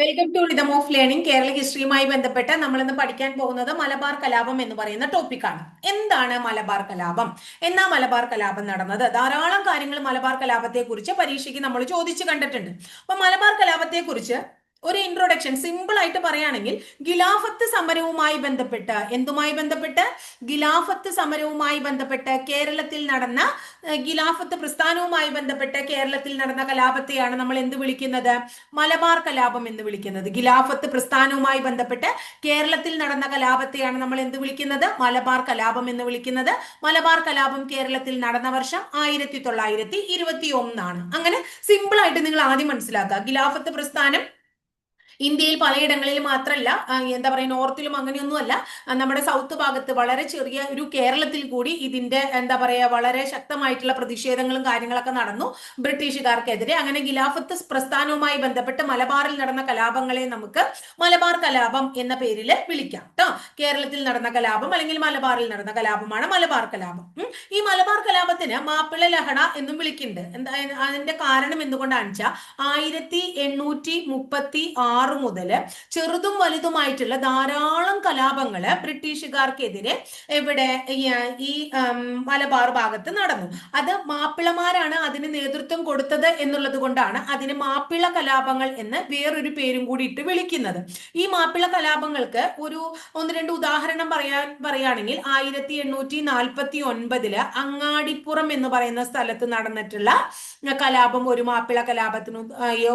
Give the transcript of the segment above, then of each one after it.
Welcome to rhythm of learning Kerala ഹിസ്റ്ററിയുമായി ബന്ധപ്പെട്ട് നമ്മൾ ഇന്ന് പഠിക്കാൻ പോകുന്നത് മലബാർ കലാപം എന്ന് പറയുന്ന ടോപ്പിക്കാണ് എന്താണ് മലബാർ കലാപം? എന്നാ മലബാർ കലാപം നടന്നത്? ധാരാളം കാര്യങ്ങൾ മലബാർ കലാപത്തെ കുറിച്ച് പരീക്ഷയ്ക്ക് നമ്മൾ ചോദിച്ചു കണ്ടിട്ടുണ്ട്. അപ്പൊ മലബാർ കലാപത്തെ കുറിച്ച് ഒരു ഇൻട്രൊഡക്ഷൻ സിമ്പിൾ ആയിട്ട് പറയുകയാണെങ്കിൽ ഗിലാഫത്ത് സമരവുമായി ബന്ധപ്പെട്ട്. എന്തുമായി ബന്ധപ്പെട്ട്? ഗിലാഫത്ത് സമരവുമായി ബന്ധപ്പെട്ട് കേരളത്തിൽ നടന്ന ഗിലാഫത്ത് പ്രസ്ഥാനവുമായി ബന്ധപ്പെട്ട് കേരളത്തിൽ നടന്ന കലാപത്തെയാണ് നമ്മൾ എന്ത് വിളിക്കുന്നത്? മലബാർ കലാപം എന്ന് വിളിക്കുന്നത്. ഗിലാഫത്ത് പ്രസ്ഥാനവുമായി ബന്ധപ്പെട്ട് കേരളത്തിൽ നടന്ന കലാപത്തെയാണ് നമ്മൾ എന്ത് വിളിക്കുന്നത്? മലബാർ കലാപം എന്ന് വിളിക്കുന്നത്. മലബാർ കലാപം കേരളത്തിൽ നടന്ന വർഷം ആയിരത്തി തൊള്ളായിരത്തി ഇരുപത്തി ഒന്നാണ് അങ്ങനെ സിമ്പിൾ ആയിട്ട് നിങ്ങൾ ആദ്യം മനസ്സിലാക്കുക. ഗിലാഫത്ത് പ്രസ്ഥാനം ഇന്ത്യയിൽ പലയിടങ്ങളിൽ മാത്രമല്ല എന്താ പറയുക നോർത്തിലും അങ്ങനെയൊന്നുമല്ല നമ്മുടെ സൗത്ത് ഭാഗത്ത് വളരെ ചെറിയ ഒരു കേരളത്തിൽ കൂടി ഇതിന്റെ എന്താ പറയുക വളരെ ശക്തമായിട്ടുള്ള പ്രതിഷേധങ്ങളും കാര്യങ്ങളൊക്കെ നടന്നു ബ്രിട്ടീഷുകാർക്കെതിരെ. അങ്ങനെ ഖിലാഫത്ത് പ്രസ്ഥാനവുമായി ബന്ധപ്പെട്ട് മലബാറിൽ നടന്ന കലാപങ്ങളെ നമുക്ക് മലബാർ കലാപം എന്ന പേരിൽ വിളിക്കാം കേട്ടോ കേരളത്തിൽ നടന്ന കലാപം അല്ലെങ്കിൽ മലബാറിൽ നടന്ന കലാപമാണ് മലബാർ കലാപം. ഈ മലബാർ കലാപത്തിന് മാപ്പിള ലഹള എന്നും വിളിക്കുന്നുണ്ട്. എന്താ അതിന്റെ കാരണം എന്തുകൊണ്ടാണെന്ന് വെച്ചാൽ ആയിരത്തി എണ്ണൂറ്റി മുപ്പത്തി ആറ് മുതൽ ചെറുതും വലുതുമായിട്ടുള്ള ധാരാളം കലാപങ്ങൾ ബ്രിട്ടീഷുകാർക്കെതിരെ ഇവിടെ ഈ, മലബാർ ഭാഗത്ത് നടന്നു. അത് മാപ്പിളമാരാണ് അതിന് നേതൃത്വം കൊടുത്തത് എന്നുള്ളത് കൊണ്ടാണ് അതിന് മാപ്പിള കലാപങ്ങൾ എന്ന് വേറൊരു പേരും കൂടി ഇട്ട് വിളിക്കുന്നത്. ഈ മാപ്പിള കലാപങ്ങൾക്ക് ഒരു ഒന്ന് രണ്ട് ഉദാഹരണം പറയാൻ പറയുകയാണെങ്കിൽ ആയിരത്തി എണ്ണൂറ്റി നാൽപ്പത്തി ഒൻപതിൽ അങ്ങാടിപ്പുറം എന്ന് പറയുന്ന സ്ഥലത്ത് നടന്നിട്ടുള്ള കലാപം ഒരു മാപ്പിള കലാപത്തിന്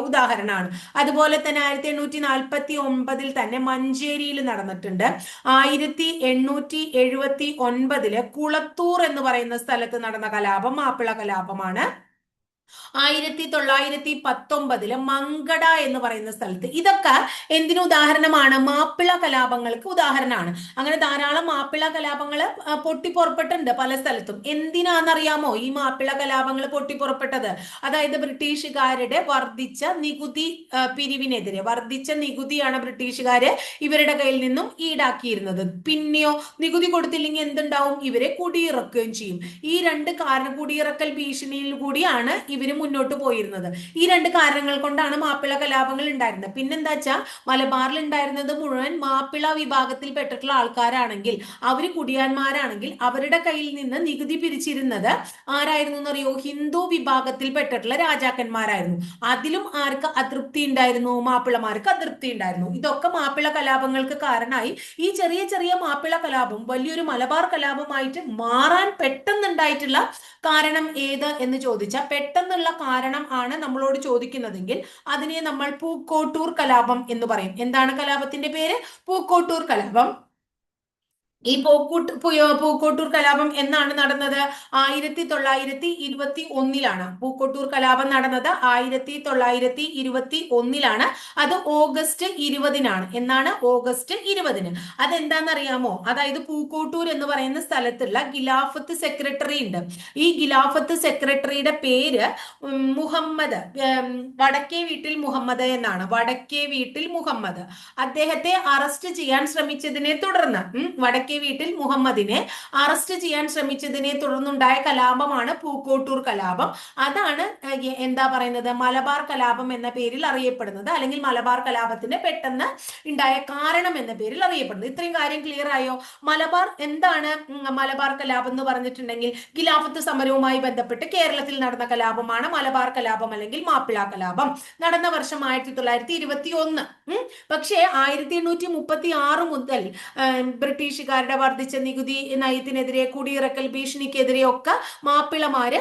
ഉദാഹരണമാണ്. അതുപോലെ തന്നെ ആയിരത്തി എണ്ണൂറ്റി നാൽപ്പത്തി ഒമ്പതിൽ തന്നെ മഞ്ചേരിയിൽ നടന്നിട്ടുണ്ട്. ആയിരത്തി എണ്ണൂറ്റി എഴുപത്തി ഒൻപതിൽ കുളത്തൂർ എന്ന് പറയുന്ന സ്ഥലത്ത് നടന്ന കലാപം മാപ്പിള കലാപമാണ്. ആയിരത്തി തൊള്ളായിരത്തി പത്തൊമ്പതിൽ മങ്കട എന്ന് പറയുന്ന സ്ഥലത്ത്. ഇതൊക്കെ എന്തിനു ഉദാഹരണമാണ്? മാപ്പിള കലാപങ്ങൾക്ക് ഉദാഹരണമാണ്. അങ്ങനെ ധാരാളം മാപ്പിള കലാപങ്ങൾ പൊട്ടിപ്പുറപ്പെട്ടിട്ടുണ്ട് പല സ്ഥലത്തും. എന്തിനാണെന്നറിയാമോ ഈ മാപ്പിള കലാപങ്ങൾ പൊട്ടിപ്പുറപ്പെട്ടത്? അതായത് ബ്രിട്ടീഷുകാരുടെ വർദ്ധിച്ച നികുതി പിരിവിനെതിരെ. വർദ്ധിച്ച നികുതിയാണ് ബ്രിട്ടീഷുകാര് ഇവരുടെ കയ്യിൽ നിന്നും ഈടാക്കിയിരുന്നത്. പിന്നെയോ നികുതി കൊടുത്തില്ലെങ്കിൽ എന്തുണ്ടാവും? ഇവരെ കുടിയിറക്കുകയും ചെയ്യും. ഈ രണ്ട് കാരണം കുടിയിറക്കൽ ഭീഷണിയിൽ കൂടിയാണ് ഇവർ മുന്നോട്ട് പോയിരുന്നത്. ഈ രണ്ട് കാരണങ്ങൾ കൊണ്ടാണ് മാപ്പിള കലാപങ്ങൾ ഉണ്ടായിരുന്നത്. പിന്നെന്താ വെച്ചാൽ മലബാറിൽ ഉണ്ടായിരുന്നത് മുഴുവൻ മാപ്പിള വിഭാഗത്തിൽ പെട്ടിട്ടുള്ള ആൾക്കാരാണെങ്കിൽ അവർ കുടിയാന്മാരാണെങ്കിൽ അവരുടെ കയ്യിൽ നിന്ന് നികുതി പിരിച്ചിരുന്നത് ആരായിരുന്നു എന്നറിയോ? ഹിന്ദു വിഭാഗത്തിൽ പെട്ടിട്ടുള്ള രാജാക്കന്മാരായിരുന്നു. അതിലും ആർക്ക് അതൃപ്തി ഉണ്ടായിരുന്നു? മാപ്പിളമാർക്ക് അതൃപ്തി ഉണ്ടായിരുന്നു. ഇതൊക്കെ മാപ്പിള കലാപങ്ങൾക്ക് കാരണമായി ഈ ചെറിയ ചെറിയ മാപ്പിള കലാപം വലിയൊരു മലബാർ കലാപമായിട്ട് മാറാൻ പെട്ടെന്നുണ്ടായിട്ടുള്ള കാരണം ഏത് എന്ന് ചോദിച്ചാൽ പെട്ടെന്നുള്ള കാരണം ആണ് നമ്മളോട് ചോദിക്കുന്നതെങ്കിൽ അതിനെ നമ്മൾ പൂക്കോട്ടൂർ കലാപം എന്ന് പറയും. എന്താണ് കലാപത്തിന്റെ പേര്? പൂക്കോട്ടൂർ കലാപം. ഈ പോക്കൂട്ട് പൂക്കോട്ടൂർ കലാപം എന്നാണ് നടന്നത്? ആയിരത്തി തൊള്ളായിരത്തി ഇരുപത്തി ഒന്നിലാണ് പൂക്കോട്ടൂർ കലാപം നടന്നത്. ആയിരത്തി തൊള്ളായിരത്തി ഇരുപത്തി ഒന്നിലാണ്. അത് ഓഗസ്റ്റ് ഇരുപതിനാണ്. എന്നാണ് ഓഗസ്റ്റ് ഇരുപതിന്. അതെന്താണെന്നറിയാമോ? അതായത് പൂക്കോട്ടൂർ എന്ന് പറയുന്ന സ്ഥലത്തുള്ള ഗിലാഫത്ത് സെക്രട്ടറി ഉണ്ട്. ഈ ഗിലാഫത്ത് സെക്രട്ടറിയുടെ പേര് മുഹമ്മദ് വടക്കേ വീട്ടിൽ മുഹമ്മദ് എന്നാണ്. വടക്കേ വീട്ടിൽ മുഹമ്മദ്. അദ്ദേഹത്തെ അറസ്റ്റ് ചെയ്യാൻ ശ്രമിച്ചതിനെ തുടർന്ന് ഉം, വടക്കേ വീട്ടിൽ മുഹമ്മദിനെ അറസ്റ്റ് ചെയ്യാൻ ശ്രമിച്ചതിനെ തുടർന്നുണ്ടായ കലാപമാണ് പൂക്കോട്ടൂർ കലാപം. അതാണ് എന്താ പറയുന്നത്? മലബാർ കലാപം എന്ന പേരിൽ അറിയപ്പെടുന്നത്. അല്ലെങ്കിൽ മലബാർ കലാപത്തിന് പെട്ടെന്ന് ഉണ്ടായ കാരണം എന്ന പേരിൽ അറിയപ്പെടുന്നത്. ഇത്രയും കാര്യം ക്ലിയർ ആയോ? മലബാർ എന്താണ് മലബാർ കലാപം എന്ന് പറഞ്ഞിട്ടുണ്ടെങ്കിൽ ഖിലാഫത്ത് സമരവുമായി ബന്ധപ്പെട്ട് കേരളത്തിൽ നടന്ന കലാപമാണ് മലബാർ കലാപം അല്ലെങ്കിൽ മാപ്പിള കലാപം. നടന്ന വർഷം ആയിരത്തി തൊള്ളായിരത്തി ഇരുപത്തി ഒന്ന് പക്ഷേ ആയിരത്തി എണ്ണൂറ്റി മുപ്പത്തി ആറ് മുതൽ ആം, ബ്രിട്ടീഷുകാരുടെ വർദ്ധിച്ച നികുതി നയത്തിനെതിരെ കുടിയിറക്കൽ ഭീഷണിക്കെതിരെ ഒക്കെ മാപ്പിളമാര്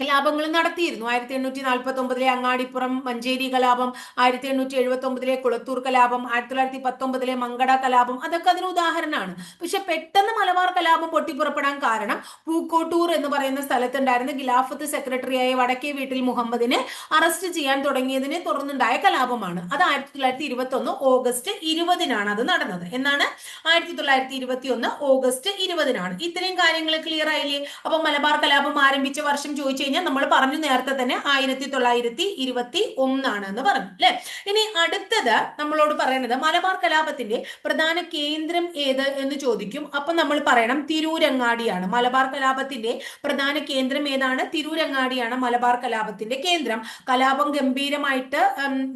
കലാപങ്ങൾ നടത്തിയിരുന്നു. ആയിരത്തി എണ്ണൂറ്റി നാൽപ്പത്തി ഒമ്പതിലെ അങ്ങാടിപ്പുറം മഞ്ചേരി കലാപം ആയിരത്തി എണ്ണൂറ്റി എഴുപത്തി ഒമ്പതിലെ കുളത്തൂർ കലാപം ആയിരത്തി തൊള്ളായിരത്തി പത്തൊമ്പതിലെ മങ്കട കലാപം അതൊക്കെ അതിന് ഉദാഹരണമാണ്. പക്ഷെ പെട്ടെന്ന് മലബാർ കലാപം പൊട്ടിപ്പുറപ്പെടാൻ കാരണം പൂക്കോട്ടൂർ എന്ന് പറയുന്ന സ്ഥലത്തുണ്ടായിരുന്ന ഖിലാഫത്ത് സെക്രട്ടറിയായ വടക്കേ വീട്ടിൽ മുഹമ്മദിനെ അറസ്റ്റ് ചെയ്യാൻ തുടങ്ങിയതിനെ തുടർന്നുണ്ടായ കലാപമാണ്. അത് ആയിരത്തി തൊള്ളായിരത്തി ഇരുപത്തി ഒന്ന് ഓഗസ്റ്റ് ഇരുപതിനാണ് അത് നടന്നത്. എന്നാണ് ആയിരത്തി തൊള്ളായിരത്തി ഇരുപത്തി ഒന്ന് ഓഗസ്റ്റ് ഇരുപതിനാണ്. ഇത്രയും കാര്യങ്ങൾ ക്ലിയർ ആയില്ലേ? അപ്പൊ മലബാർ കലാപം ആരംഭിച്ച വർഷം ചോദിച്ചു കഴിഞ്ഞാൽ നമ്മൾ പറഞ്ഞു നേരത്തെ തന്നെ ആയിരത്തി തൊള്ളായിരത്തി ഇരുപത്തി ഒന്നാണ് എന്ന് പറഞ്ഞു അല്ലെ? ഇനി അടുത്തത് നമ്മളോട് പറയുന്നത് മലബാർ കലാപത്തിന്റെ പ്രധാന കേന്ദ്രം ഏത് എന്ന് ചോദിക്കും. അപ്പൊ നമ്മൾ പറയണം തിരൂരങ്ങാടിയാണ്. മലബാർ കലാപത്തിന്റെ പ്രധാന കേന്ദ്രം ഏതാണ്? തിരൂരങ്ങാടിയാണ് മലബാർ കലാപത്തിന്റെ കേന്ദ്രം. കലാപം ഗംഭീരമായിട്ട്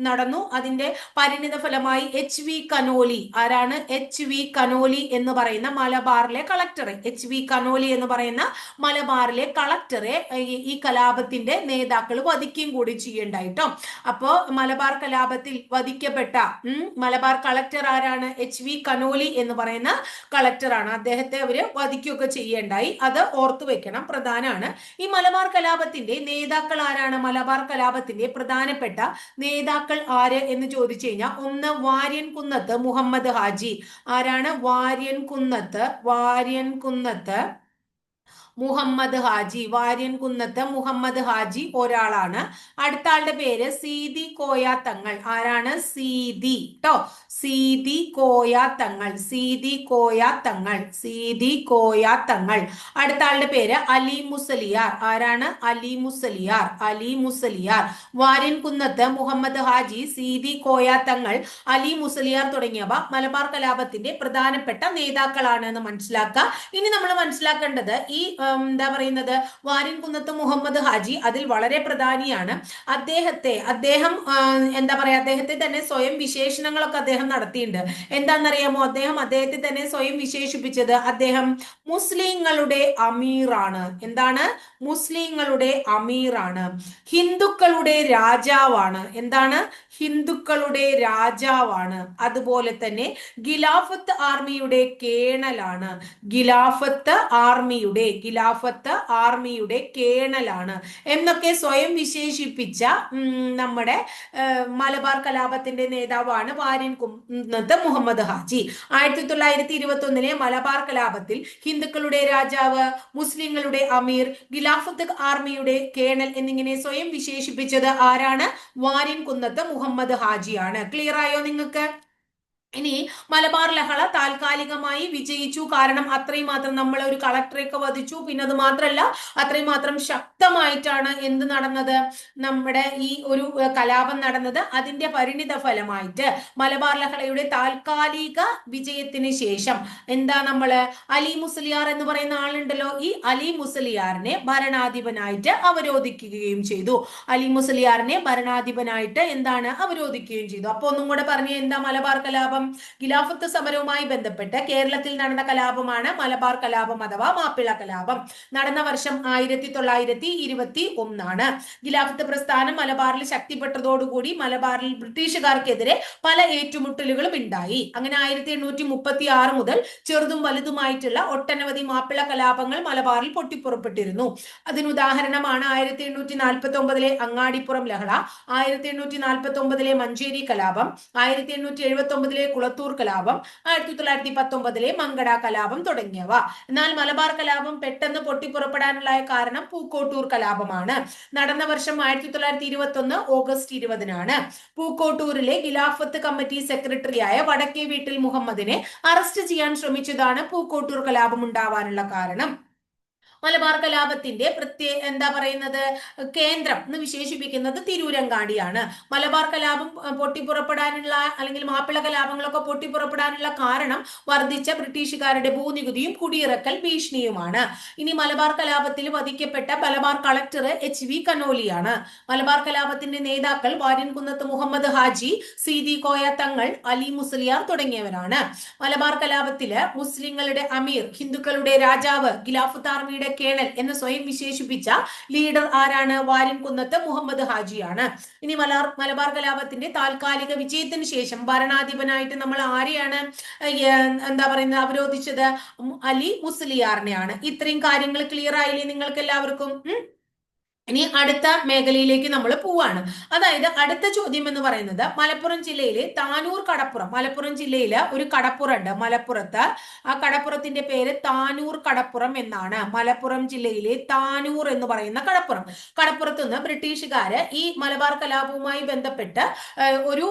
നടന്നു. അതിന്റെ പരിണിത ഫലമായി എച്ച് വി കനോലി. ആരാണ്? എച്ച് വി കനോലി എന്ന് പറയുന്ന മലബാറിലെ കളക്ടറെ. എച്ച് വി കനോലി എന്ന് പറയുന്ന മലബാറിലെ കളക്ടറെ ഈ കലാപത്തിന്റെ നേതാക്കൾ വധിക്കുകയും കൂടി ചെയ്യണ്ടായിട്ടോ. അപ്പോ മലബാർ കലാപത്തിൽ വധിക്കപ്പെട്ട മലബാർ കളക്ടർ ആരാണ്? എച്ച് വി കനോലി എന്ന് പറയുന്ന കളക്ടറാണ്. അദ്ദേഹത്തെ അവർ വധിക്കുകയൊക്കെ ചെയ്യേണ്ടായി. അത് ഓർത്തു വെക്കണം. പ്രധാനമാണ് ഈ മലബാർ കലാപത്തിന്റെ നേതാക്കൾ ആരാണ്? മലബാർ കലാപത്തിന്റെ പ്രധാനപ്പെട്ട നേതാക്കൾ ആര് എന്ന് ചോദിച്ചു കഴിഞ്ഞാൽ ഒന്ന് വാര്യൻ കുന്നത്ത് മുഹമ്മദ് ഹാജി. ആരാണ്? വാര്യൻ കുന്നത്ത് വാര്യൻ കുന്നത്ത് മുഹമ്മദ് ഹാജി. വാര്യൻ കുന്നത്ത് മുഹമ്മദ് ഹാജി ഒരാളാണ്. അടുത്ത ആളുടെ പേര് സീതി കോയാ തങ്ങൾ ആരാണ്? സീതി. ട്ടോ. സീതി കോയാ തങ്ങൾ സീതി കോയാ തങ്ങൾ സീതി കോയാ തങ്ങൾ അടുത്ത ആളുടെ പേര് അലി മുസലിയാർ. ആരാണ്? അലി മുസലിയാർ. അലി മുസലിയാർ. വാര്യൻ കുന്നത്ത് മുഹമ്മദ് ഹാജി സീതി കോയാ തങ്ങൾ അലി മുസലിയാർ തുടങ്ങിയവ മലബാർ കലാപത്തിന്റെ പ്രധാനപ്പെട്ട നേതാക്കളാണ് എന്ന് മനസ്സിലാക്കുക ഇനി നമ്മൾ മനസ്സിലാക്കേണ്ടത് ഈ എന്താ പറയുന്നത്? വാരിൻ കുന്നത്ത് മുഹമ്മദ് ഹാജി അതിൽ വളരെ പ്രധാനിയാണ്. അദ്ദേഹത്തെ അദ്ദേഹം എന്താ പറയാ അദ്ദേഹത്തെ തന്നെ സ്വയം വിശേഷണങ്ങളൊക്കെ അദ്ദേഹം നടത്തിയിട്ടുണ്ട്. എന്താണെന്നറിയാമോ? അദ്ദേഹം അദ്ദേഹത്തെ തന്നെ സ്വയം വിശേഷിപ്പിച്ചത് അദ്ദേഹം മുസ്ലിങ്ങളുടെ അമീറാണ്. എന്താണ്? മുസ്ലിങ്ങളുടെ അമീറാണ്. ഹിന്ദുക്കളുടെ രാജാവാണ്. എന്താണ്? ഹിന്ദുക്കളുടെ രാജാവാണ്. അതുപോലെ തന്നെ ഗിലാഫത്ത് ആർമിയുടെ കേണലാണ്. ഗിലാഫത്ത് ആർമിയുടെ ഗിലാഫത്ത് ആർമിയുടെ കേണലാണ് എന്നൊക്കെ സ്വയം വിശേഷിപ്പിച്ച നമ്മുടെ മലബാർ കലാപത്തിന്റെ നേതാവാണ് വാര്യൻ കുന്നത്ത് മുഹമ്മദ് ഹാജി. ആയിരത്തി തൊള്ളായിരത്തി ഇരുപത്തി ഒന്നിലെ മലബാർ കലാപത്തിൽ ഹിന്ദുക്കളുടെ രാജാവ് മുസ്ലിങ്ങളുടെ അമീർ ഖിലാഫത്ത് ആർമിയുടെ കേണൽ എന്നിങ്ങനെ സ്വയം വിശേഷിപ്പിച്ചത് ആരാണ്? വാര്യൻ കുന്നത്ത് മുഹമ്മദ് ഹാജിയാണ്. ക്ലിയർ ആയോ നിങ്ങൾക്ക്? ഇനി മലബാർ ലഹള താൽക്കാലികമായി വിജയിച്ചു. കാരണം അത്രയും മാത്രം നമ്മൾ ഒരു കളക്ടറെയൊക്കെ വധിച്ചു. പിന്നെ അത് മാത്രമല്ല അത്രയും മാത്രം ശക്തമായിട്ടാണ് എന്ത് നടന്നത്? നമ്മുടെ ഈ ഒരു കലാപം നടന്നത് അതിന്റെ പരിണിത ഫലമായിട്ട്. മലബാർ ലഹളയുടെ താൽക്കാലിക വിജയത്തിന് ശേഷം എന്താ നമ്മൾ അലി മുസ്ലിയാർ എന്ന് പറയുന്ന ആളുണ്ടല്ലോ? ഈ അലി മുസ്ലിയാറിനെ ഭരണാധിപനായിട്ട് അവരോധിക്കുകയും ചെയ്തു. അലി മുസ്ലിയാറിനെ ഭരണാധിപനായിട്ട് എന്താണ് അവരോധിക്കുകയും ചെയ്തു. അപ്പൊ ഒന്നും കൂടെ പറഞ്ഞു എന്താ മലബാർ കലാപം? ഖിലാഫത്ത് സമരവുമായി ബന്ധപ്പെട്ട് കേരളത്തിൽ നടന്ന കലാപമാണ് മലബാർ കലാപം അഥവാ മാപ്പിള കലാപം. നടന്ന വർഷം ആയിരത്തി തൊള്ളായിരത്തി ഇരുപത്തി ഒന്നാണ് ഖിലാഫത്ത് പ്രസ്ഥാനം മലബാറിൽ ശക്തിപ്പെട്ടതോടുകൂടി മലബാറിൽ ബ്രിട്ടീഷുകാർക്കെതിരെ പല ഏറ്റുമുട്ടലുകളും ഉണ്ടായി. അങ്ങനെ ആയിരത്തി എണ്ണൂറ്റി മുപ്പത്തി ആറ് മുതൽ ചെറുതും വലുതുമായിട്ടുള്ള ഒട്ടനവധി മാപ്പിള കലാപങ്ങൾ മലബാറിൽ പൊട്ടിപ്പുറപ്പെട്ടിരുന്നു. അതിനുദാഹരണമാണ് ആയിരത്തി എണ്ണൂറ്റി നാൽപ്പത്തി ഒമ്പതിലെ അങ്ങാടിപ്പുറം ലഹള ആയിരത്തി എണ്ണൂറ്റി നാൽപ്പത്തി ഒമ്പതിലെ മഞ്ചേരി കലാപം ആയിരത്തി എണ്ണൂറ്റി എഴുപത്തി ഒമ്പതിലെ കുളത്തൂർ കലാപം ആയിരത്തി തൊള്ളായിരത്തി പത്തൊമ്പതിലെ മങ്കട കലാപം തുടങ്ങിയവ. എന്നാൽ മലബാർ കലാപം പെട്ടെന്ന് പൊട്ടിപ്പുറപ്പെടാനുള്ള കാരണം പൂക്കോട്ടൂർ കലാപമാണ്. നടന്ന വർഷം ആയിരത്തി തൊള്ളായിരത്തി ഇരുപത്തി ഒന്ന് ഓഗസ്റ്റ് ഇരുപതിനാണ്. പൂക്കോട്ടൂരിലെ ഖിലാഫത്ത് കമ്മിറ്റി സെക്രട്ടറിയായ വടക്കേ വീട്ടിൽ മുഹമ്മദിനെ അറസ്റ്റ് ചെയ്യാൻ ശ്രമിച്ചതാണ് പൂക്കോട്ടൂർ കലാപം ഉണ്ടാവാനുള്ള കാരണം. മലബാർ കലാപത്തിന്റെ പ്രത്യേക എന്താ പറയുന്നത് കേന്ദ്രം എന്ന് വിശേഷിപ്പിക്കുന്നത് തിരൂരങ്കാടിയാണ്. മലബാർ കലാപം പൊട്ടിപ്പുറപ്പെടാനുള്ള അല്ലെങ്കിൽ മാപ്പിള കലാപങ്ങളൊക്കെ പൊട്ടിപ്പുറപ്പെടാനുള്ള കാരണം വർദ്ധിച്ച ബ്രിട്ടീഷുകാരുടെ ഭൂനികുതിയും കുടിയിറക്കൽ ഭീഷണിയുമാണ്. ഇനി മലബാർ കലാപത്തിൽ വധിക്കപ്പെട്ട മലബാർ കളക്ടർ എച്ച് വി കനോലിയാണ്. മലബാർ കലാപത്തിന്റെ നേതാക്കൾ വാര്യൻകുന്നത്ത് മുഹമ്മദ് ഹാജി സീതി കോയ തങ്ങൾ അലി മുസ്ലിയാർ തുടങ്ങിയവരാണ്. മലബാർ കലാപത്തിൽ മുസ്ലിങ്ങളുടെ അമീർ ഹിന്ദുക്കളുടെ രാജാവ് ഖിലാഫത്ത് ആർമിയുടെ കേണൽ എന്ന് സ്വയം വിശേഷിപ്പിച്ച ലീഡർ ആരാണ്? വാരിൻകുന്നത്ത് മുഹമ്മദ് ഹാജിയാണ്. ഇനി മലാർ മലബാർ കലാപത്തിന്റെ താൽക്കാലിക വിജയത്തിന് ശേഷം ഭരണാധിപനായിട്ട് നമ്മൾ ആരെയാണ് എന്താ പറയുന്നത് അവരോധിച്ചത്? അലി മുസ്ലിയാറിനെയാണ്. ഇത്രയും കാര്യങ്ങൾ ക്ലിയർ ആയില്ലേ നിങ്ങൾക്ക് എല്ലാവർക്കും? ഇനി അടുത്ത മേഖലയിലേക്ക് നമ്മൾ പോവാണ്. അതായത് അടുത്ത ചോദ്യം എന്ന് പറയുന്നത് മലപ്പുറം ജില്ലയിലെ താനൂർ കടപ്പുറം. മലപ്പുറം ജില്ലയിൽ ഒരു കടപ്പുറമുണ്ട് മലപ്പുറത്ത് ആ കടപ്പുറത്തിന്റെ പേര് താനൂർ കടപ്പുറം എന്നാണ്. മലപ്പുറം ജില്ലയിലെ താനൂർ എന്ന് പറയുന്ന കടപ്പുറം. കടപ്പുറത്ത് നിന്ന് ബ്രിട്ടീഷുകാര് ഈ മലബാർ കലാപവുമായി ബന്ധപ്പെട്ട് ഒരു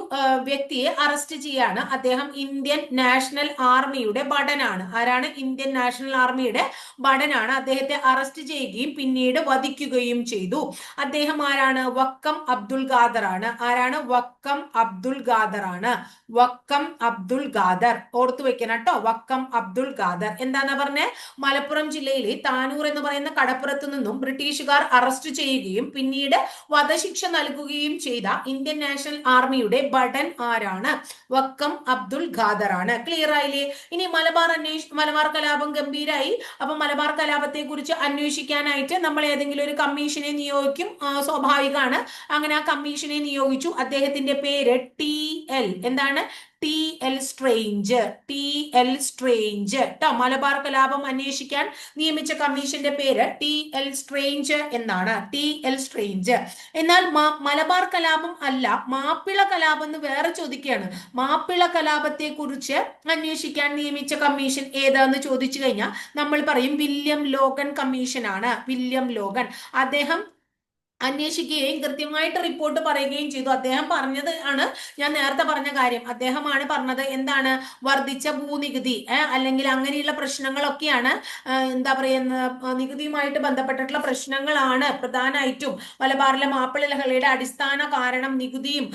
വ്യക്തിയെ അറസ്റ്റ് ചെയ്യാണ്. അദ്ദേഹം ഇന്ത്യൻ നാഷണൽ ആർമിയുടെ ഭടനാണ്. ആരാണ്? ഇന്ത്യൻ നാഷണൽ ആർമിയുടെ ഭടനാണ്. അദ്ദേഹത്തെ അറസ്റ്റ് ചെയ്യുകയും പിന്നീട് വധിക്കുകയും ചെയ്തു. ചെയ്തു. അദ്ദേഹം ആരാണ്? വക്കം അബ്ദുൽ ഖാദർ ആണ്. ആരാണ്? വക്കം അബ്ദുൽ ഖാദർ ആണ്. വക്കം അബ്ദുൽ ഖാദർ. ഓർത്തു വെക്കണം കേട്ടോ. വക്കം അബ്ദുൽ ഖാദർ. എന്താന്നാ പറഞ്ഞേ? മലപ്പുറം ജില്ലയിലെ താനൂർ എന്ന് പറയുന്ന കടപ്പുറത്ത് നിന്നും ബ്രിട്ടീഷുകാർ അറസ്റ്റ് ചെയ്യുകയും പിന്നീട് വധശിക്ഷ നൽകുകയും ചെയ്ത ഇന്ത്യൻ നാഷണൽ ആർമിയുടെ ഭടൻ ആരാണ്? വക്കം അബ്ദുൽ ഖാദർ ആണ്. ക്ലിയർ ആയില്ലേ? ഇനി മലബാർ അന്വേഷ മലബാർ കലാപം ഗംഭീരായി. അപ്പൊ മലബാർ കലാപത്തെ കുറിച്ച് അന്വേഷിക്കാനായിട്ട് നമ്മൾ ഏതെങ്കിലും ഒരു കമ്മീഷനെ നിയോഗിക്കും. ആ, സ്വാഭാവികമാണ്. അങ്ങനെ ആ കമ്മീഷനെ നിയോഗിച്ചു. അദ്ദേഹത്തിന്റെ പേര് ടി എൽ. എന്താണ്? T L Strange T L Strange കേട്ടോ മലബാർ കലാപം അന്വേഷിക്കാൻ നിയമിച്ച കമ്മീഷന്റെ പേര് ടി എൽ സ്ട്രേഞ്ച് എന്നാണ്. ടി എൽ സ്ട്രേഞ്ച് എന്നാൽ മലബാർ കലാപം അല്ല മാപ്പിള കലാപം എന്ന് വേറെ ചോദിക്കുകയാണ്. മാപ്പിള കലാപത്തെ കുറിച്ച് അന്വേഷിക്കാൻ നിയമിച്ച കമ്മീഷൻ ഏതാന്ന് ചോദിച്ചു കഴിഞ്ഞാൽ നമ്മൾ പറയും വില്യം ലോഗൻ കമ്മീഷൻ ആണ് വില്യം ലോഗൻ. അദ്ദേഹം അന്വേഷിക്കുകയും കൃത്യമായിട്ട് റിപ്പോർട്ട് പറയുകയും ചെയ്തു. അദ്ദേഹം പറഞ്ഞത് ആണ് ഞാൻ നേരത്തെ പറഞ്ഞ കാര്യം. അദ്ദേഹമാണ് പറഞ്ഞത് എന്താണ്? വർദ്ധിച്ച ഭൂനികുതി അല്ലെങ്കിൽ അങ്ങനെയുള്ള പ്രശ്നങ്ങളൊക്കെയാണ് എന്താ പറയുന്ന നികുതിയുമായിട്ട് ബന്ധപ്പെട്ടിട്ടുള്ള പ്രശ്നങ്ങളാണ് പ്രധാനമായിട്ടും മലബാറിലെ മാപ്പിള ലഹളയുടെ അടിസ്ഥാന കാരണം നികുതിയും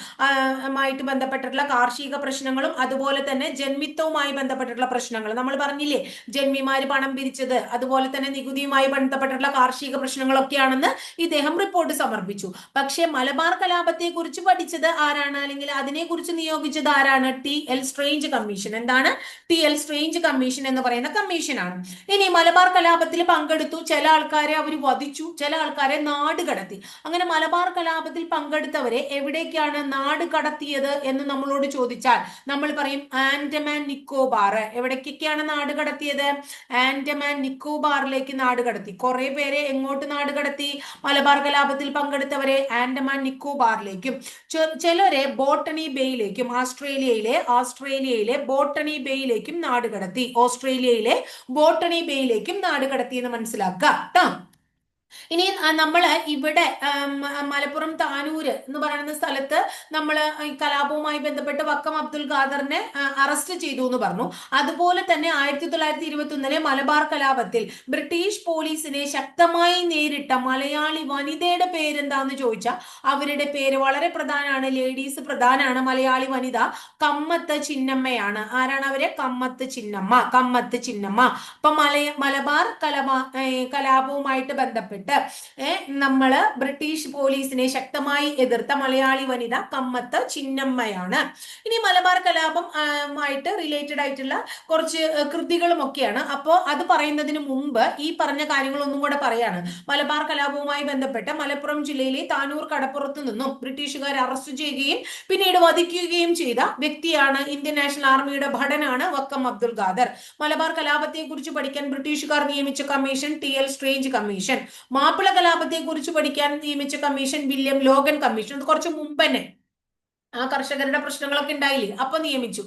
ആയിട്ട് ബന്ധപ്പെട്ടിട്ടുള്ള കാർഷിക പ്രശ്നങ്ങളും അതുപോലെ തന്നെ ജന്മിത്വവുമായി ബന്ധപ്പെട്ടിട്ടുള്ള പ്രശ്നങ്ങൾ നമ്മൾ പറഞ്ഞില്ലേ ജന്മിമാര് പണം പിരിച്ചത് അതുപോലെ തന്നെ നികുതിയുമായി ബന്ധപ്പെട്ടിട്ടുള്ള കാർഷിക പ്രശ്നങ്ങളൊക്കെയാണെന്ന് ഇദ്ദേഹം റിപ്പോർട്ട് സമർപ്പിച്ചു. പക്ഷേ മലബാർ കലാപത്തെ കുറിച്ച് പഠിച്ചത് ആരാണ്? അല്ലെങ്കിൽ അതിനെ കുറിച്ച് നിയോഗിച്ചത് ആരാണ്? T L Strange commission. എന്താണ്? ടി എൽ സ്ട്രേഞ്ച് കമ്മീഷൻ എന്ന് പറയുന്ന കമ്മീഷനാണ് ഇനി മലബാർ കലാപത്തിൽ പങ്കെടുത്തു. ചില ആൾക്കാരെ അവർ വധിച്ചു. ചില ആൾക്കാരെ നാട് കടത്തി. അങ്ങനെ മലബാർ കലാപത്തിൽ പങ്കെടുത്തവരെ എവിടേക്കാണ് നാട് കടത്തിയത് എന്ന് നമ്മളോട് ചോദിച്ചാൽ നമ്മൾ പറയും ആൻഡമാൻ നിക്കോബാർ. എവിടേക്കൊക്കെയാണ് നാട് കടത്തിയത്? ആൻഡമാൻ നിക്കോബാറിലേക്ക് നാട് കടത്തി. കുറെ പേരെ എങ്ങോട്ട് നാട് കടത്തി? മലബാർ കലാപത്തിൽ പങ്കെടുത്തവരെ ആൻഡമാൻ നിക്കോബാറിലേക്കും ചിലരെ ബോട്ടണി ബേയിലേക്കും ആസ്ട്രേലിയയിലെ ആസ്ട്രേലിയയിലെ ബോട്ടണി ബേയിലേക്കും നാടുകടത്തി ഓസ്ട്രേലിയയിലെ ബോട്ടണി ബേയിലേക്കും നാടുകടത്തി എന്ന് മനസ്സിലാക്കുക ഇനി നമ്മൾ ഇവിടെ മലപ്പുറം താനൂര് എന്ന് പറയുന്ന സ്ഥലത്ത് നമ്മൾ കലാപവുമായി ബന്ധപ്പെട്ട് വക്കം അബ്ദുൽ ഖാദറിനെ അറസ്റ്റ് ചെയ്തു എന്ന് പറഞ്ഞു. അതുപോലെ തന്നെ ആയിരത്തി തൊള്ളായിരത്തി ഇരുപത്തി ഒന്നിലെ മലബാർ കലാപത്തിൽ ബ്രിട്ടീഷ് പോലീസിനെ ശക്തമായി നേരിട്ട മലയാളി വനിതയുടെ പേരെന്താന്ന് ചോദിച്ചാൽ അവരുടെ പേര് വളരെ പ്രധാനമാണ് ലേഡീസ് പ്രധാനമാണ് മലയാളി വനിത കമ്മത്ത് ചിന്നമ്മയാണ്. ആരാണ് അവർ? കമ്മത്ത് ചിന്നമ്മ കമ്മത്ത് ചിന്നമ്മ. അപ്പൊ മലയ മലബാർ കലാപ കലാപവുമായിട്ട് ബന്ധപ്പെട്ട് ഏ, നമ്മൾ ബ്രിട്ടീഷ് പോലീസിനെ ശക്തമായി എതിർത്ത മലയാളി വനിത കമ്മത്ത് ചിന്നമ്മയാണ്. ഇനി മലബാർ കലാപം ആയിട്ട് റിലേറ്റഡ് ആയിട്ടുള്ള കുറച്ച് കൃതികളും ഒക്കെയാണ്. അപ്പോൾ അത് പറയുന്നതിന് മുമ്പ് ഈ പറഞ്ഞ കാര്യങ്ങൾ ഒന്നും കൂടെ പറയാണ്. മലബാർ കലാപവുമായി ബന്ധപ്പെട്ട് മലപ്പുറം ജില്ലയിലെ താനൂർ കടപ്പുറത്ത് നിന്നും ബ്രിട്ടീഷുകാർ അറസ്റ്റ് ചെയ്യുകയും പിന്നീട് വധിക്കുകയും ചെയ്ത വ്യക്തിയാണ് ഇന്ത്യൻ നാഷണൽ ആർമിയുടെ ഭടനാണ് വക്കം അബ്ദുൾ ഖാദർ. മലബാർ കലാപത്തെ കുറിച്ച് പഠിക്കാൻ ബ്രിട്ടീഷുകാർ നിയമിച്ച commission T L Strange commission Mappila കലാപത്തെ കുറിച്ച് പഠിക്കാൻ നിയമിച്ച കമ്മീഷൻ വില്യം ലോഗൻ കമ്മീഷൻ. കുറച്ച് മുമ്പ് തന്നെ ആ കർഷകരുടെ പ്രശ്നങ്ങളൊക്കെ ഉണ്ടായില്ലേ? അപ്പൊ നിയമിച്ചു.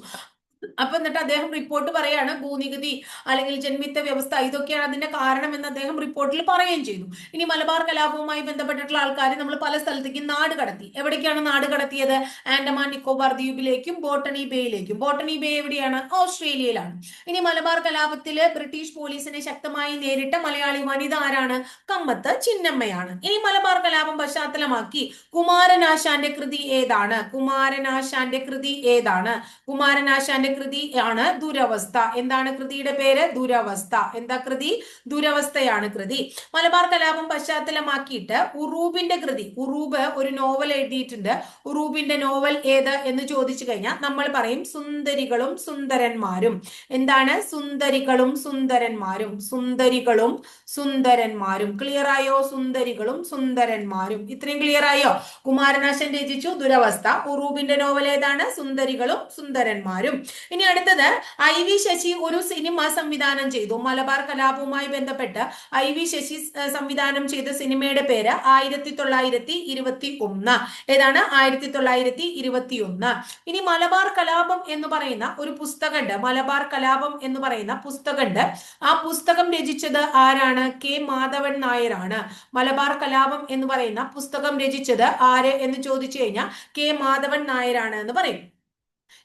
അപ്പൊ എന്നിട്ട് അദ്ദേഹം റിപ്പോർട്ട് പറയാണ് ഭൂനികുതി അല്ലെങ്കിൽ ജന്മിത്ത വ്യവസ്ഥ ഇതൊക്കെയാണ് അതിന്റെ കാരണം എന്ന് അദ്ദേഹം റിപ്പോർട്ടിൽ പറയുകയും ചെയ്തു. ഇനി മലബാർ കലാപവുമായി ബന്ധപ്പെട്ടിട്ടുള്ള ആൾക്കാർ നമ്മൾ പല സ്ഥലത്തേക്കും നാട് കടത്തി. എവിടേക്കാണ് നാട് കടത്തിയത്? ആൻഡമാൻ നിക്കോബാർ ദ്വീപിലേക്കും ബോട്ടണി ബേയിലേക്കും. ബോട്ടണി ബേ എവിടെയാണ്? ഓസ്ട്രേലിയയിലാണ്. ഇനി മലബാർ കലാപത്തിൽ ബ്രിട്ടീഷ് പോലീസിനെ ശക്തമായി നേരിട്ട മലയാളി വനിത ആരാണ് കമ്മത്ത് ചിന്നമ്മയാണ്. ഇനി മലബാർ കലാപം പശ്ചാത്തലമാക്കി കുമാരനാശാന്റെ കൃതി ഏതാണ്? കുമാരനാശാന്റെ കൃതി ഏതാണ്? കുമാരനാശാന്റെ കൃതി ആണ് ദുരവസ്ഥ. എന്താണ് കൃതിയുടെ പേര്? ദുരവസ്ഥ. എന്താ കൃതി? ദുരവസ്ഥയാണ് കൃതി. മലബാർ കലാപം പശ്ചാത്തലമാക്കിയിട്ട് ഉറൂബിന്റെ കൃതി. ഉറൂബ് ഒരു നോവൽ എഴുതിയിട്ടുണ്ട്. ഉറൂബിന്റെ നോവൽ ഏത് എന്ന് ചോദിച്ചു കഴിഞ്ഞാൽ നമ്മൾ പറയും സുന്ദരികളും സുന്ദരന്മാരും. എന്താണ്? സുന്ദരികളും സുന്ദരന്മാരും. സുന്ദരികളും സുന്ദരന്മാരും. ക്ലിയർ ആയോ? സുന്ദരികളും സുന്ദരന്മാരും. ഇത്രയും ക്ലിയർ ആയോ? കുമാരനാശൻ രചിച്ചു ദുരവസ്ഥ. ഉറൂബിന്റെ നോവൽ ഏതാണ്? സുന്ദരികളും സുന്ദരന്മാരും. ഇനി അടുത്തത് ഐ വി ശശി ഒരു സിനിമ സംവിധാനം ചെയ്തു. മലബാർ കലാപവുമായി ബന്ധപ്പെട്ട് ഐ വി ശശി സംവിധാനം ചെയ്ത സിനിമയുടെ പേര് ആയിരത്തി തൊള്ളായിരത്തി ഇരുപത്തി ഒന്ന് ഏതാണ്? ആയിരത്തി തൊള്ളായിരത്തി ഇരുപത്തി ഒന്ന് ഇനി മലബാർ കലാപം എന്ന് പറയുന്ന ഒരു പുസ്തകമുണ്ട്. മലബാർ കലാപം എന്ന് പറയുന്ന പുസ്തകമുണ്ട്. ആ പുസ്തകം രചിച്ചത് ആരാണ്? കെ മാധവൻ നായരാണ്. മലബാർ കലാപം എന്ന് പറയുന്ന പുസ്തകം രചിച്ചത് ആര് എന്ന് ചോദിച്ചു കഴിഞ്ഞാൽ കെ മാധവൻ നായരാണ് എന്ന് പറയും.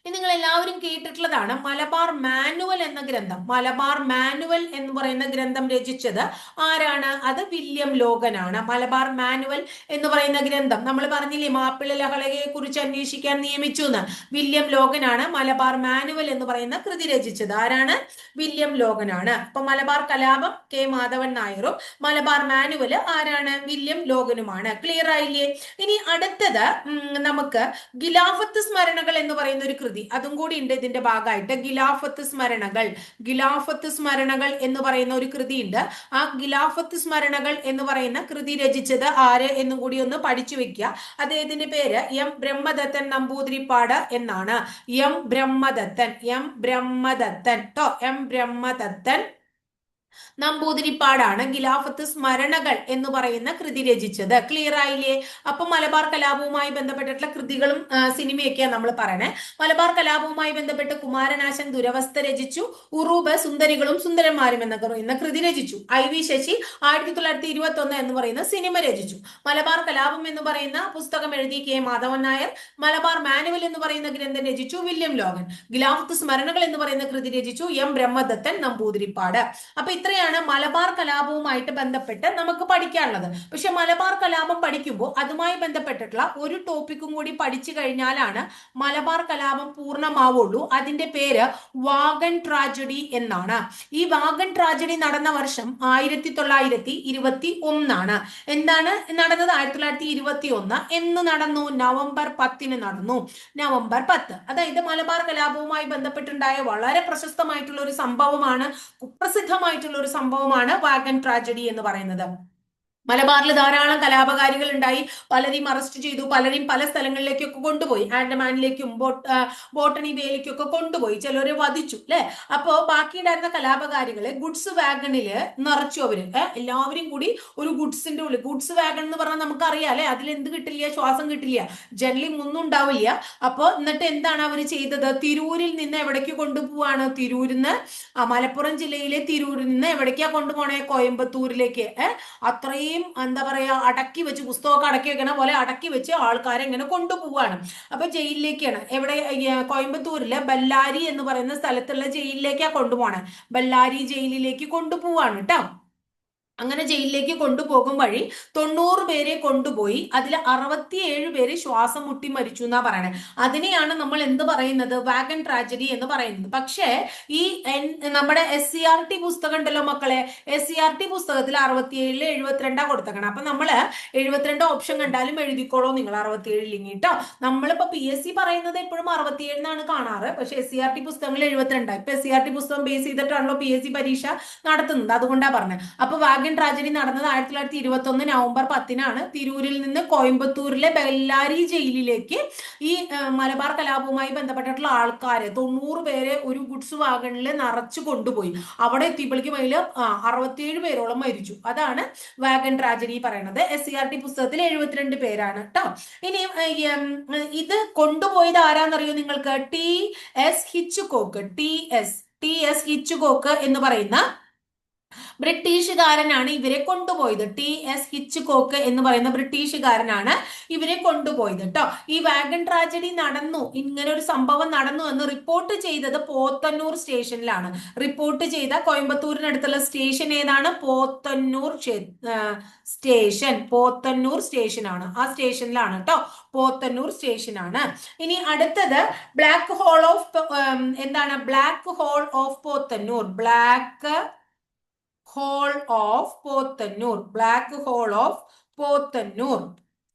ഇനി നിങ്ങൾ എല്ലാവരും കേട്ടിട്ടുള്ളതാണ് മലബാർ മാനുവൽ എന്ന ഗ്രന്ഥം. മലബാർ മാനുവൽ എന്ന് പറയുന്ന ഗ്രന്ഥം രചിച്ചത് ആരാണ്? അത് വില്യം ലോഗനാണ്. മലബാർ മാനുവൽ എന്ന് പറയുന്ന ഗ്രന്ഥം. നമ്മൾ പറഞ്ഞില്ലേ മാപ്പിള ലഹളയെ കുറിച്ച് അന്വേഷിക്കാൻ നിയമിച്ചു എന്ന് വില്യം ലോഗനാണ് മലബാർ മാനുവൽ എന്ന് പറയുന്ന കൃതി രചിച്ചത്. ആരാണ്? വില്യം ലോഗനാണ്. അപ്പൊ മലബാർ കലാപം കെ മാധവൻ നായരും മലബാർ മാനുവൽ ആരാണ്? വില്യം ലോകനുമാണ് ക്ലിയർ ആയില്ലേ? ഇനി അടുത്തത് നമുക്ക് ഗിലാഫത്ത് സ്മരണകൾ എന്ന് പറയുന്ന ഒരു കൃതി. അതും കൂടി ഉണ്ട് ഇതിന്റെ ഭാഗമായിട്ട്. ഗിലാഫത്ത് സ്മരണകൾ. ഗിലാഫത്ത് സ്മരണകൾ എന്ന് പറയുന്ന ഒരു കൃതി ഉണ്ട് ആ ഗിലാഫത്ത് സ്മരണകൾ എന്ന് പറയുന്ന കൃതി രചിച്ചത് ആര് എന്നും കൂടി ഒന്ന് പഠിച്ചു വെക്കുക. അദ്ദേഹത്തിന്റെ പേര്? എം ബ്രഹ്മദത്തൻ നമ്പൂതിരിപ്പാട് എന്നാണ്. എം ബ്രഹ്മദത്തൻ. എം ബ്രഹ്മദത്തൻ. ട്ടോ എം ബ്രഹ്മദത്തൻ നമ്പൂതിരിപ്പാടാണ് ഖിലാഫത്ത് സ്മരണകൾ എന്ന് പറയുന്ന കൃതി രചിച്ചത്. ക്ലിയർ ആയില്ലേ? അപ്പൊ മലബാർ കലാപവുമായി ബന്ധപ്പെട്ടിട്ടുള്ള കൃതികളും സിനിമയൊക്കെയാണ് നമ്മൾ പറയണേ. മലബാർ കലാപവുമായി ബന്ധപ്പെട്ട് കുമാരനാശൻ ദുരവസ്ഥ രചിച്ചു. ഉറൂബ് സുന്ദരികളും സുന്ദരന്മാരും എന്ന പറയുന്ന കൃതി രചിച്ചു. ഐ വി ശശി ആയിരത്തി തൊള്ളായിരത്തി ഇരുപത്തി ഒന്ന് എന്ന് പറയുന്ന സിനിമ രചിച്ചു. മലബാർ കലാപം എന്ന് പറയുന്ന പുസ്തകം എഴുതി കെ മാധവൻ നായർ മലബാർ മാനുവൽ എന്ന് പറയുന്ന ഗ്രന്ഥം രചിച്ചു വില്യം ലോഗൻ. ഗിലാഫത്ത് സ്മരണകൾ എന്ന് പറയുന്ന കൃതി രചിച്ചു എം ബ്രഹ്മദത്തൻ നമ്പൂതിരിപ്പാട്. അപ്പൊ ഇത്രയാണ് മലബാർ കലാപവുമായിട്ട് ബന്ധപ്പെട്ട് നമുക്ക് പഠിക്കാനുള്ളത്. പക്ഷെ മലബാർ കലാപം പഠിക്കുമ്പോൾ അതുമായി ബന്ധപ്പെട്ടിട്ടുള്ള ഒരു ടോപ്പിക്കും കൂടി പഠിച്ചു കഴിഞ്ഞാലാണ് മലബാർ കലാപം പൂർണമാവുള്ളൂ. അതിന്റെ പേര് വാഗൻ ട്രാജഡി എന്നാണ്. ഈ വാഗൻ ട്രാജഡി നടന്ന വർഷം ആയിരത്തി തൊള്ളായിരത്തി ഇരുപത്തി ഒന്നാണ് എന്താണ്? നടന്നത് ആയിരത്തി തൊള്ളായിരത്തി ഇരുപത്തി ഒന്ന് എന്ന് നടന്നു. നവംബർ പത്തിന് നടന്നു. നവംബർ പത്ത്. അതായത് മലബാർ കലാപവുമായി ബന്ധപ്പെട്ടുണ്ടായ വളരെ പ്രശസ്തമായിട്ടുള്ള ഒരു സംഭവമാണ് കുപ്രസിദ്ധമായിട്ടുള്ള ഒരു സംഭവമാണ് വാഗൻ ട്രാജഡി എന്ന് പറയുന്നത്. മലബാറിൽ ധാരാളം കലാപകാരികൾ ഉണ്ടായി. പലരെയും അറസ്റ്റ് ചെയ്തു. പലരെയും പല സ്ഥലങ്ങളിലേക്കൊക്കെ കൊണ്ടുപോയി. ആൻഡമാനിലേക്കും ബോട്ട് ബോട്ടണി ബേയിലേക്കൊക്കെ കൊണ്ടുപോയി. ചിലരെ വധിച്ചു അല്ലെ? അപ്പോ ബാക്കിയുണ്ടായിരുന്ന കലാപകാരികളെ ഗുഡ്സ് വാഗണിൽ നിറച്ചു അവർ. എല്ലാവരും കൂടി ഒരു ഗുഡ്സിന്റെ ഉള്ളിൽ. ഗുഡ്സ് വാഗൺ എന്ന് പറഞ്ഞാൽ നമുക്കറിയാം അല്ലെ? അതിൽ എന്ത് കിട്ടില്ല ശ്വാസം കിട്ടില്ല. ജനലി ഒന്നും ഉണ്ടാവില്ല. അപ്പോ എന്നിട്ട് എന്താണ് അവർ ചെയ്തത്? തിരൂരിൽ നിന്ന് എവിടേക്ക് കൊണ്ടുപോവാണ്? തിരൂരിൽ നിന്ന് മലപ്പുറം ജില്ലയിലെ തിരൂരിൽ നിന്ന് എവിടേക്കാ കൊണ്ടുപോകണേ കോയമ്പത്തൂരിലേക്ക്. ഏഹ് അത്രയും എന്താ പറയാ അടക്കി വെച്ച് പുസ്തകമൊക്കെ അടക്കി വെക്കണ പോലെ അടക്കി വെച്ച് ആൾക്കാരെ ഇങ്ങനെ കൊണ്ടുപോവാണ്. അപ്പൊ ജയിലിലേക്കാണ്. എവിടെ കോയമ്പത്തൂരിലെ ബല്ലാരി എന്ന് പറയുന്ന സ്ഥലത്തുള്ള ജയിലിലേക്കാണ് കൊണ്ടുപോണേ. ബല്ലാരി ജയിലിലേക്ക് കൊണ്ടുപോവാണ് കേട്ടോ അങ്ങനെ ജയിലിലേക്ക് കൊണ്ടുപോകും വഴി തൊണ്ണൂറ് പേരെ കൊണ്ടുപോയി. അതിൽ അറുപത്തിയേഴ് പേര് ശ്വാസം മുട്ടി മരിച്ചു എന്നാ പറയണേ. അതിനെയാണ് നമ്മൾ എന്ത് പറയുന്നത്? വാഗൻ ട്രാജഡി എന്ന് പറയുന്നത്. പക്ഷേ ഈ നമ്മുടെ എസ് സി ആർ ടി പുസ്തകം ഉണ്ടല്ലോ മക്കളെ? എസ് സി ആർ ടി പുസ്തകത്തിൽ അറുപത്തിയേഴിൽ എഴുപത്തിരണ്ടാ കൊടുത്തേക്കണം. അപ്പൊ നമ്മൾ എഴുപത്തിരണ്ട് ഓപ്ഷൻ കണ്ടാലും എഴുതിക്കോളൂ നിങ്ങൾ അറുപത്തിയേഴിലിങ്ങി കേട്ടോ നമ്മളിപ്പോ പി എസ് സി പറയുന്നത് എപ്പോഴും അറുപത്തിയേഴിനാണ് കാണാറ്. പക്ഷെ എസ് സി ആർ ടി പുസ്തകങ്ങളിൽ എഴുപത്തിരണ്ടാണ് ഇപ്പൊ എസ് സി ആർ ടി പുസ്തകം ബേസ് ചെയ്തിട്ടാണല്ലോ പി എസ് സി പരീക്ഷ നടത്തുന്നത്. അതുകൊണ്ടാ പറഞ്ഞത് അപ്പൊ വാഗൺ ട്രാജഡി നടന്നത് ആയിരത്തി തൊള്ളായിരത്തി ഇരുപത്തി ഒന്ന് നവംബർ പത്തിനാണ്. തിരൂരിൽ നിന്ന് കോയമ്പത്തൂരിലെ ബെല്ലാരി ജയിലിലേക്ക് ഈ മലബാർ കലാപവുമായി ബന്ധപ്പെട്ടിട്ടുള്ള ആൾക്കാരെ തൊണ്ണൂറ് പേരെ ഒരു ഗുഡ്സ് വാഗണിൽ നിറച്ചു കൊണ്ടുപോയി. അവിടെ എത്തിയപ്പോഴേക്കും അതിൽ അറുപത്തിയേഴ് പേരോളം മരിച്ചു. അതാണ് വാഗൺ ട്രാജഡി പറയുന്നത് എസ് സി ആർ ടി പുസ്തകത്തിൽ എഴുപത്തിരണ്ട് പേരാണ് കേട്ടോ ഇനി ഇത് കൊണ്ടുപോയത് ആരാന്നറിയോ നിങ്ങൾക്ക്? T S Hitchcock. T S T S Hitchcock എന്ന് പറയുന്ന ബ്രിട്ടീഷുകാരനാണ് ഇവരെ കൊണ്ടുപോയത്. ടി എസ് ഹിച്ച്കോക്ക് എന്ന് പറയുന്ന ബ്രിട്ടീഷുകാരനാണ് ഇവരെ കൊണ്ടുപോയത് കേട്ടോ ഈ വാഗൺ ട്രാജഡി നടന്നു. ഇങ്ങനെ ഒരു സംഭവം നടന്നു എന്ന് റിപ്പോർട്ട് ചെയ്തത് പോത്തന്നൂർ സ്റ്റേഷനിലാണ്. റിപ്പോർട്ട് ചെയ്ത കോയമ്പത്തൂരിനടുത്തുള്ള സ്റ്റേഷൻ ഏതാണ്? പോത്തന്നൂർ സ്റ്റേഷൻ. പോത്തന്നൂർ സ്റ്റേഷനാണ്. ആ സ്റ്റേഷനിലാണ് കേട്ടോ പോത്തന്നൂർ സ്റ്റേഷനാണ്. ഇനി അടുത്തത് ബ്ലാക്ക് ഹോൾ ഓഫ് എന്താണ്? Black hole of Pothanur. Black hole of Pothanur black hole of Pothanur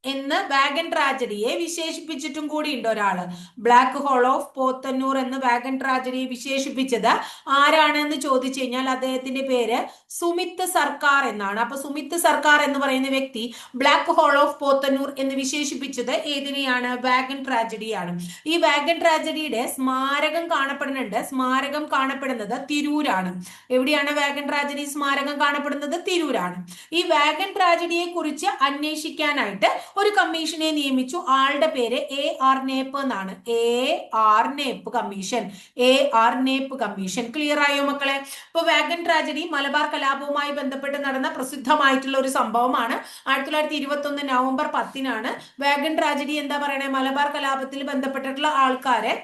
എന്ന് വാഗൻ ട്രാജഡിയെ വിശേഷിപ്പിച്ചിട്ടും കൂടിയുണ്ട് ഒരാൾ. ബ്ലാക്ക് ഹോൾ ഓഫ് പോത്തന്നൂർ എന്ന് വാഗൻ ട്രാജഡിയെ വിശേഷിപ്പിച്ചത് ആരാണ് എന്ന് ചോദിച്ചു കഴിഞ്ഞാൽ അദ്ദേഹത്തിന്റെ പേര് സുമിത്ത് സർക്കാർ എന്നാണ്. അപ്പൊ സുമിത്ത് സർക്കാർ എന്ന് പറയുന്ന വ്യക്തി ബ്ലാക്ക് ഹോൾ ഓഫ് പോത്തന്നൂർ എന്ന് വിശേഷിപ്പിച്ചത് ഏതിനെയാണ്? വാഗൻ ട്രാജഡിയാണ്. ഈ വാഗൻ ട്രാജഡിയുടെ സ്മാരകം കാണപ്പെടുന്നുണ്ട്. സ്മാരകം കാണപ്പെടുന്നത് തിരൂരാണ്. എവിടെയാണ് വാഗൻ ട്രാജഡി സ്മാരകം കാണപ്പെടുന്നത്? തിരൂരാണ്. ഈ വാഗൻ ട്രാജഡിയെ കുറിച്ച് അന്വേഷിക്കാനായിട്ട് ഒരു കമ്മീഷനെ നിയമിച്ചു. ആളുടെ പേര് എ ആർ നേപ്പ് എന്നാണ്. A R Knapp commission A R Knapp commission clear ആയോ മക്കളെ? ഇപ്പൊ വാഗൺ ട്രാജഡി മലബാർ കലാപവുമായി ബന്ധപ്പെട്ട് നടന്ന പ്രസിദ്ധമായിട്ടുള്ള ഒരു സംഭവമാണ്. ആയിരത്തി തൊള്ളായിരത്തി ഇരുപത്തി ഒന്ന് നവംബർ പത്തിനാണ് വാഗൺ ട്രാജഡി എന്താ പറയണേ? മലബാർ കലാപത്തിൽ ബന്ധപ്പെട്ടിട്ടുള്ള ആൾക്കാരെ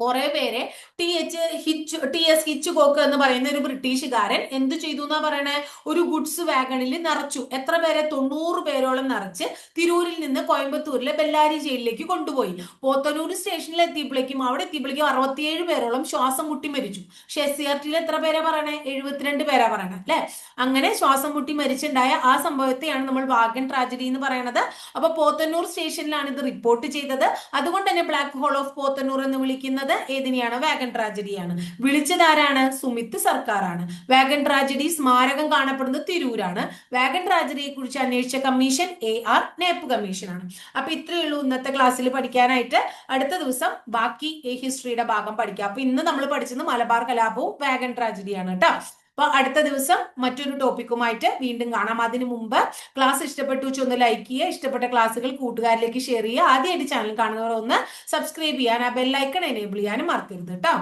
കുറെ പേരെ T H Hitch T S Hitchcock എന്ന് പറയുന്ന ഒരു ബ്രിട്ടീഷുകാരൻ എന്ത് ചെയ്തു എന്നാ പറയണേ? ഒരു ഗുഡ്സ് വാഗണിൽ നിറച്ചു. എത്ര പേരെ? തൊണ്ണൂറ് പേരോളം നിറച്ച് തിരൂരിൽ നിന്ന് കോയമ്പത്തൂരിലെ ബെല്ലാരി ജയിലിലേക്ക് കൊണ്ടുപോയി. പോത്തനൂർ സ്റ്റേഷനിൽ എത്തിയപ്പോഴേക്കും അവിടെ എത്തിയപ്പോഴേക്കും അറുപത്തിയേഴ് പേരോളം ശ്വാസം മുട്ടി മരിച്ചു. പക്ഷെ എസ് സി ആർ ടിയിൽ എത്ര പേരാ പറയണേ? എഴുപത്തിരണ്ട് പേരാ പറയണേ അല്ലെ? അങ്ങനെ ശ്വാസം മുട്ടി മരിച്ചുണ്ടായ ആ സംഭവത്തെയാണ് നമ്മൾ വാഗൺ ട്രാജഡി എന്ന് പറയണത്. അപ്പൊ പോത്തന്നൂർ സ്റ്റേഷനിലാണ് ഇത് റിപ്പോർട്ട് ചെയ്തത്. അതുകൊണ്ട് തന്നെ ബ്ലാക്ക് ഹോൾ ഓഫ് പോത്തന്നൂർ എന്ന് വിളിക്കുന്നത് ഏതിനെയാണ്? വാഗൺ ട്രാജഡിയാണ്. വിളിച്ചത് ആരാണ്? സർക്കാർ സർക്കാരാണ്. വാഗൺ ട്രാജഡി സ്മാരകം കാണപ്പെടുന്നത് തിരൂരാണ്. വാഗൺ ട്രാജഡിയെ കുറിച്ച് അന്വേഷിച്ച കമ്മീഷൻ എ ആർ നേപ്പ് കമ്മീഷനാണ്. അപ്പൊ ഇത്രയേ ഉള്ളൂ ഇന്നത്തെ ക്ലാസ്സിൽ പഠിക്കാനായിട്ട്. അടുത്ത ദിവസം ബാക്കി ഹിസ്റ്ററിയുടെ ഭാഗം പഠിക്കാം. അപ്പൊ ഇന്ന് നമ്മൾ പഠിച്ചത് മലബാർ കലാപവും വാഗൺ ട്രാജഡിയാണ് കേട്ടോ. അപ്പൊ അടുത്ത ദിവസം മറ്റൊരു ടോപ്പിക്കുമായിട്ട് വീണ്ടും കാണാം. അതിനു മുമ്പ് ക്ലാസ് ഇഷ്ടപ്പെട്ടു ഒന്ന് ലൈക്ക് ചെയ്യുക ഇഷ്ടപ്പെട്ട ക്ലാസ്സുകൾ കൂട്ടുകാരിലേക്ക് ഷെയർ ചെയ്യുക. ആദ്യമായിട്ട് ചാനൽ കാണുന്നവർ ഒന്ന് സബ്സ്ക്രൈബ് ചെയ്യാൻ ആ ബെല്ലൈക്കൺ എനേബിൾ ചെയ്യാനും മറക്കരുത് കേട്ടോ